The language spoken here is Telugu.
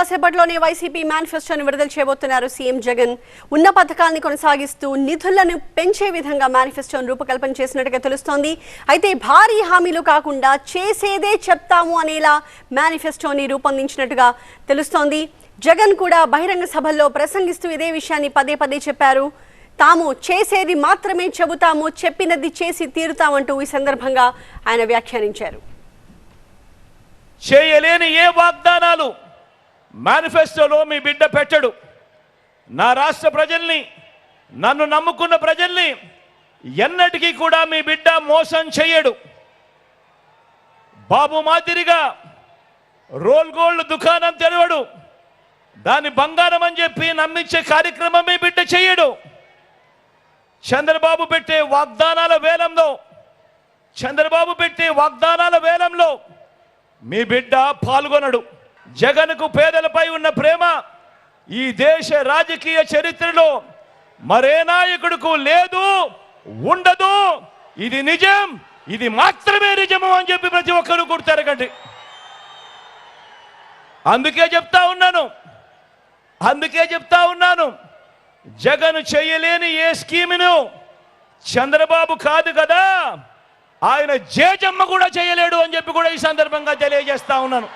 కాసేపట్లోనే వైసీపీ మేనిఫెస్టోని విడుదల చేయబోతున్నారు సీఎం జగన్. ఉన్న పథకాన్ని కొనసాగిస్తూ నిధులను పెంచే విధంగా మేనిఫెస్టోను రూపకల్పన చేసినట్టుగా తెలుస్తోంది. అయితే భారీ హామీలు కాకుండా చేసేదే చెప్తాము అనేలా మేనిఫెస్టోని రూపొందించినట్టుగా తెలుస్తోంది. జగన్ కూడా బహిరంగ సభల్లో ప్రసంగిస్తూ ఇదే విషయాన్ని పదే పదే చెప్పారు. తాము చేసేది మాత్రమే చెబుతాము చెప్పినది చేసి తీరుతామంటూ ఈ సందర్భంగా ఆయన వ్యాఖ్యానించారు. చేయలేని ఏ వాగ్దానాలు మేనిఫెస్టోలో మీ బిడ్డ పెట్టడు. నా రాష్ట్ర ప్రజల్ని నన్ను నమ్ముకున్న ప్రజల్ని ఎన్నటికీ కూడా మీ బిడ్డ మోసం చేయడు బాబు మాదిరిగా రోల్ గోల్డ్ దుకాణం తెరవడు. దాన్ని బంగారం అని చెప్పి నమ్మించే కార్యక్రమం మీ బిడ్డ చేయడు చంద్రబాబు పెట్టే వాగ్దానాల వేలంలో చంద్రబాబు పెట్టే వాగ్దానాల వేలంలో మీ బిడ్డ పాల్గొనడు. జగన్కు పేదలపై ఉన్న ప్రేమ ఈ దేశ రాజకీయ చరిత్రలో మరే నాయకుడుకు లేదు ఉండదు. ఇది నిజం ఇది మాత్రమే నిజము అని చెప్పి ప్రతి ఒక్కరూ గుర్తెరగండి. అందుకే చెప్తా ఉన్నాను అందుకే చెప్తా ఉన్నాను జగన్ చేయలేని ఏ స్కీమును చంద్రబాబు కాదు కదా ఆయన జేజమ్మ కూడా చేయలేడు అని చెప్పి కూడా ఈ సందర్భంగా తెలియజేస్తా ఉన్నాను.